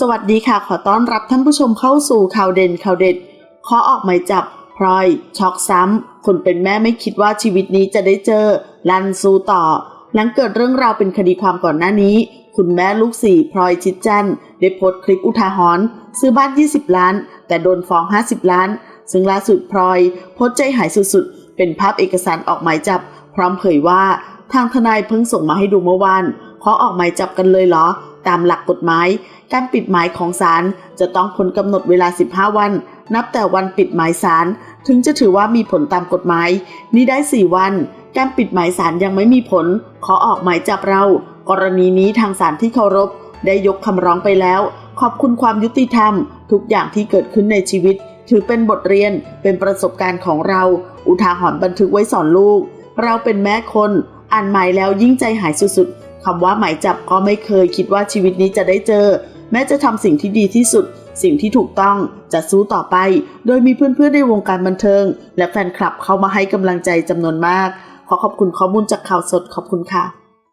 สวัสดีค่ะ ขอต้อนรับท่านผู้ชมเข้าสู่ข่าวเด่นข่าวเด็ดขอออกหมายจับพลอยช็อกซ้ำ คนเป็นแม่ไม่คิดว่าชีวิตนี้จะได้เจอ ลันสู้ต่อ หลังเกิดเรื่องราวเป็นคดีความก่อนหน้านี้ คุณแม่ลูกสี่พลอยชิดจันได้โพสต์คลิปอุทาหรณ์ซื้อบ้าน 20 ล้าน แต่โดนฟ้อง 50 ล้าน ซึ่งล่าสุดพลอยโพสต์ใจหายสุดๆ เป็นภาพเอกสารออกหมายจับ พร้อมเผยว่า ทางทนายเพิ่งส่งมาให้ดูเมื่อวานขอออกหมายจับกันเลยเหรอ ตามหลักกฎหมาย การปิดหมายของศาลจะต้องพ้นกำหนดเวลา 15 วัน นับแต่วันปิดหมายศาลถึงจะถือว่ามีผลตามกฎหมาย นี้ได้ 4 วัน การปิดหมายศาลยังไม่มีผล ขอออกหมายจับเรา กรณีนี้ทางศาลที่เคารพ ได้ยกคำร้องไปแล้ว ขอบคุณความยุติธรรม ทุกอย่างที่เกิดขึ้นในชีวิต ถือเป็นบทเรียนเป็นประสบการณ์ของเรา อุทาหรณ์บันทึกไว้สอนลูก เราเป็นแม่คน อ่านหมายแล้วยิ่งใจหายสุดๆ คำว่าหมายจับก็ไม่เคยคิดว่าชีวิตนี้จะได้เจอ แม้จะทำสิ่งที่ดีที่สุด สิ่งที่ถูกต้องจะสู้ต่อไป โดยมีเพื่อนๆในวงการบันเทิง และแฟนคลับเข้ามาให้กำลังใจจำนวนมาก ขอขอบคุณข้อมูลจากข่าวสดขอบคุณค่ะ